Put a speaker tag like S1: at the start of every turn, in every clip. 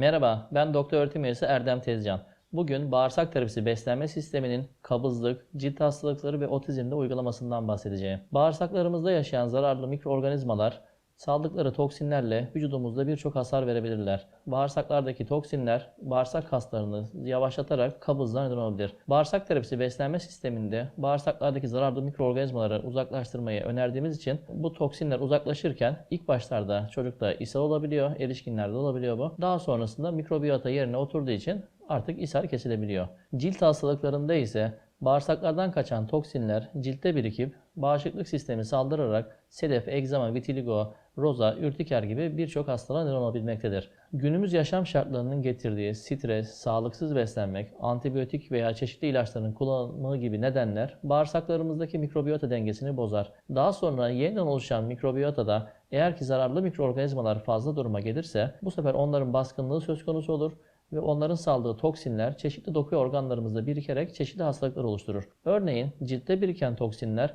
S1: Merhaba, ben doktor öğretim üyesi Erdem Tezcan. Bugün bağırsak terapisi beslenme sisteminin kabızlık, cilt hastalıkları ve otizmde uygulamasından bahsedeceğim. Bağırsaklarımızda yaşayan zararlı mikroorganizmalar saldıkları toksinlerle vücudumuzda birçok hasar verebilirler. Bağırsaklardaki toksinler bağırsak kaslarını yavaşlatarak kabızlığa neden olabilir. Bağırsak terapisi beslenme sisteminde bağırsaklardaki zararlı mikroorganizmaları uzaklaştırmayı önerdiğimiz için bu toksinler uzaklaşırken ilk başlarda çocukta ishal olabiliyor, erişkinlerde olabiliyor bu. Daha sonrasında mikrobiyota yerine oturduğu için artık ishal kesilebiliyor. Cilt hastalıklarında ise bağırsaklardan kaçan toksinler ciltte birikip bağışıklık sistemi saldırarak sedef, egzama, vitiligo, roza, ürtiker gibi birçok hastalığa neden olabilmektedir. Günümüz yaşam şartlarının getirdiği stres, sağlıksız beslenmek, antibiyotik veya çeşitli ilaçların kullanımı gibi nedenler bağırsaklarımızdaki mikrobiyota dengesini bozar. Daha sonra yeniden oluşan mikrobiyotada eğer ki zararlı mikroorganizmalar fazla duruma gelirse bu sefer onların baskınlığı söz konusu olur ve onların saldığı toksinler çeşitli doku organlarımızda birikerek çeşitli hastalıklar oluşturur. Örneğin ciltte biriken toksinler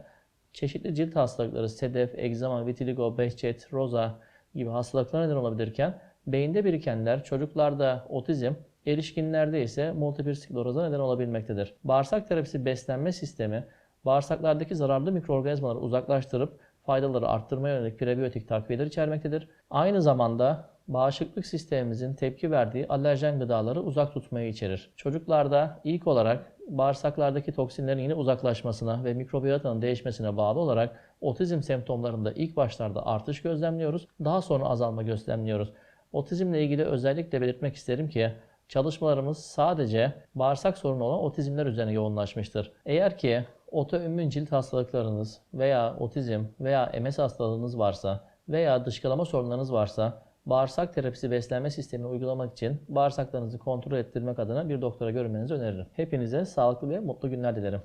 S1: çeşitli cilt hastalıkları, sedef, egzama, vitiligo, behçet, roza gibi hastalıklara neden olabilirken beyinde birikenler çocuklarda otizm, erişkinlerde ise multiple skleroza neden olabilmektedir. Bağırsak terapisi beslenme sistemi bağırsaklardaki zararlı mikroorganizmaları uzaklaştırıp faydaları arttırmaya yönelik prebiyotik takviyeler içermektedir. Aynı zamanda bağışıklık sistemimizin tepki verdiği alerjen gıdaları uzak tutmayı içerir. Çocuklarda ilk olarak bağırsaklardaki toksinlerin yine uzaklaşmasına ve mikrobiyotanın değişmesine bağlı olarak otizm semptomlarında ilk başlarda artış gözlemliyoruz. Daha sonra azalma gözlemliyoruz. Otizmle ilgili özellikle belirtmek isterim ki çalışmalarımız sadece bağırsak sorunu olan otizmler üzerine yoğunlaşmıştır. Eğer ki otoimmün cilt hastalıklarınız veya otizm veya MS hastalığınız varsa veya dışkılama sorunlarınız varsa bağırsak terapisi beslenme sistemini uygulamak için bağırsaklarınızı kontrol ettirmek adına bir doktora görünmenizi öneririm. Hepinize sağlıklı ve mutlu günler dilerim.